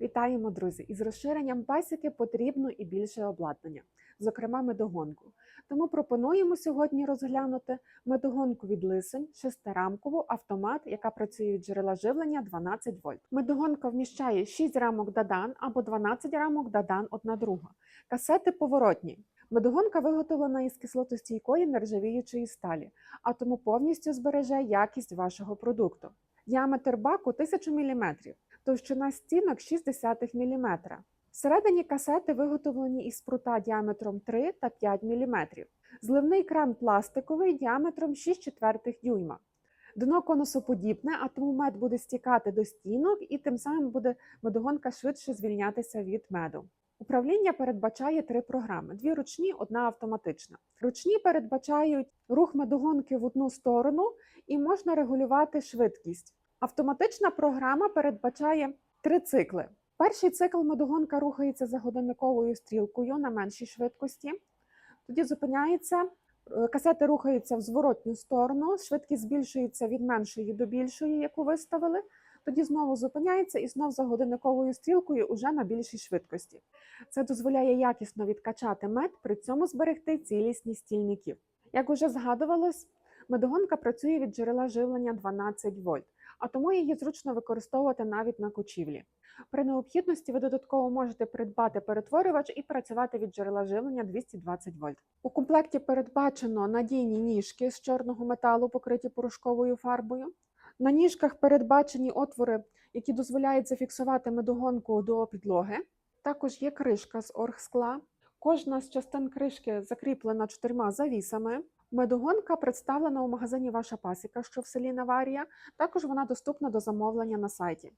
Вітаємо, друзі! Із розширенням пасіки потрібно і більше обладнання, зокрема медогонку. Тому пропонуємо сьогодні розглянути медогонку від лисень, шестирамкову автомат, яка працює від джерела живлення 12 вольт. Медогонка вміщає 6 рамок Дадан або 12 рамок Дадан одна друга. Касети поворотні. Медогонка виготовлена із кислотостійкої нержавіючої сталі, а тому повністю збереже якість вашого продукту. Діаметр баку 1000 мм, товщина стінок 0,6 мм. Всередині касети виготовлені із прута діаметром 3 та 5 мм. Зливний кран пластиковий діаметром 6 четвертих дюйма. Дно конусоподібне, а тому мед буде стікати до стінок і тим самим буде медогонка швидше звільнятися від меду. Управління передбачає три програми: дві ручні, одна автоматична. Ручні передбачають рух медогонки в одну сторону і можна регулювати швидкість. Автоматична програма передбачає три цикли. Перший цикл медогонка рухається за годинниковою стрілкою на меншій швидкості. Тоді зупиняється, е, касети рухаються в зворотню сторону, швидкість збільшується від меншої до більшої, яку виставили. Тоді знову зупиняється і знов за годинниковою стрілкою уже на більшій швидкості. Це дозволяє якісно відкачати мед, при цьому зберегти цілісність стільників. Як уже згадувалось, медогонка працює від джерела живлення 12 вольт, а тому її зручно використовувати навіть на кочівлі. При необхідності ви додатково можете придбати перетворювач і працювати від джерела живлення 220 вольт. У комплекті передбачено надійні ніжки з чорного металу, покриті порошковою фарбою. На ніжках передбачені отвори, які дозволяють зафіксувати медогонку до підлоги. Також є кришка з оргскла. Кожна з частин кришки закріплена чотирма завісами. Медогонка представлена у магазині Ваша пасіка, що в селі Наварія. Також вона доступна до замовлення на сайті.